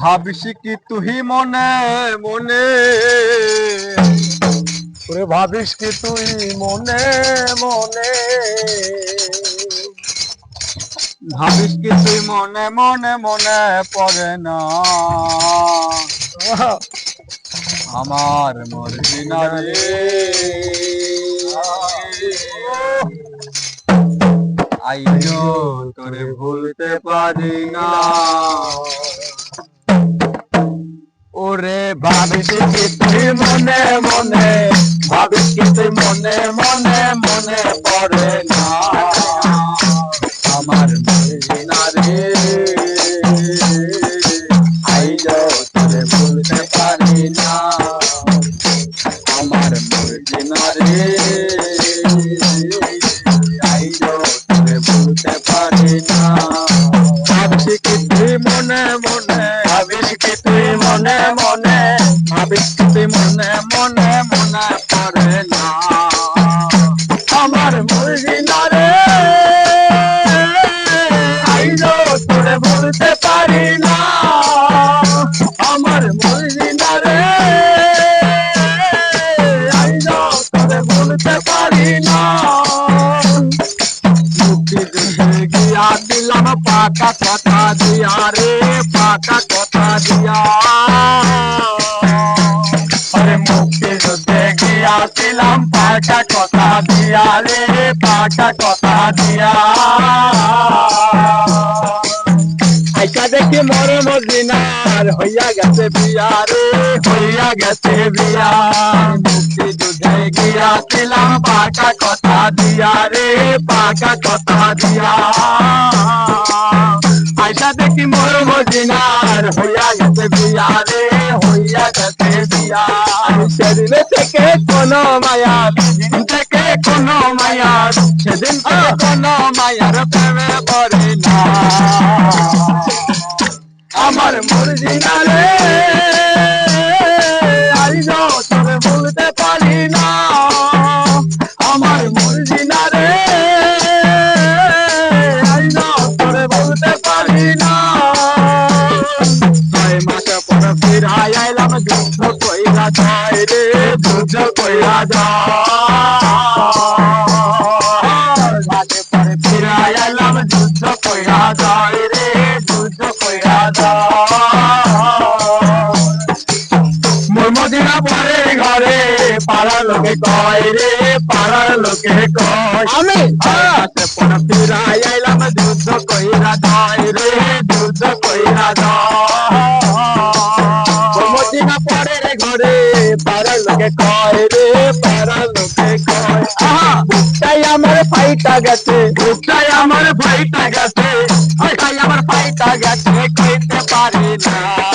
ভাবিস কি তুই মনে মনে? ওরে ভাবিস কি তুই মনে মনে? ভাবিস কি তুই মনে মনে মনে পড়ে না? আমার মরজি না রে আইয়ো তোরে ভুলতে পারি না। ওরে ভাবিছি কিছু মনে মনে ভাবিছি মনে মনে মনে পড়ে না। কি মনে মনে ভাবিস কি মনে মনে মনে পড়ে না। আমার মরজি না রে। তোরে বলতে পারি না। আমার মরজি না রে। তোরে বলতে পারি না। মুক্তি দিলাম পাকা দিলাম পাকা কথা দিয়া রে পাকা কথা দিয়া। আইকা দেখি মরে মদিনার হইয়া গেছে বিয়া রে হইয়া গেছে বিয়া। মুক্তি যুদ্ধে গিয়া দিলাম পাকা কথা দিয়া রে পাকা কথা দিয়া। আইসা দেখি মোর মদিনার হইয়া গেছে বিয়া রে হইয়া গেছে বিয়া। শরীরে থেকে কোনো মায়া সেদিন থেকে কোনো মায়া, সেদিন কোনো মায়ার প্রেমে পড়ে না। আমার পারি না। আমার রে আইজো তোরে পারি না। কইরা যুদ্ধ কইরা মাসে পরে ফিরাই আইলাম যুদ্ধ কইরা যায় রে, যুদ্ধ কইরা মোর মদিনা পরে ঘরে লোকে কয় রে পাড়ার লোকে কয় আমি পরে ফিরাই যুদ্ধ কইরা যায় রে যুদ্ধ কইরা যায় গেছে তাই আমার ভাইটা গেছে? আমার ভাইটা গেছে কইতে পারে না।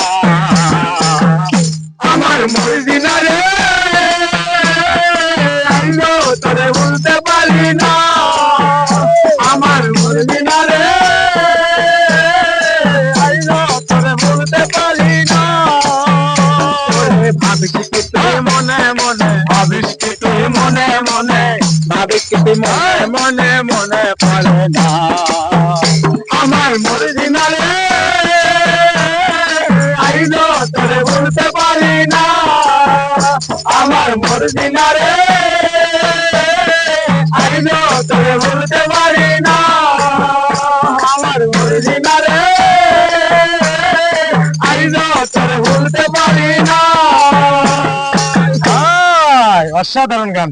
তুই মনে মনে মনে পড়ে না আমার মর্জিনা রে আইলো তোরে বলতে পারি না আমার মর্জিনা রে আইলো তোরে বলতে পারি না আমার মর্জিনা রে আইলো তোরে বলতে পারি না অসাধারণ গান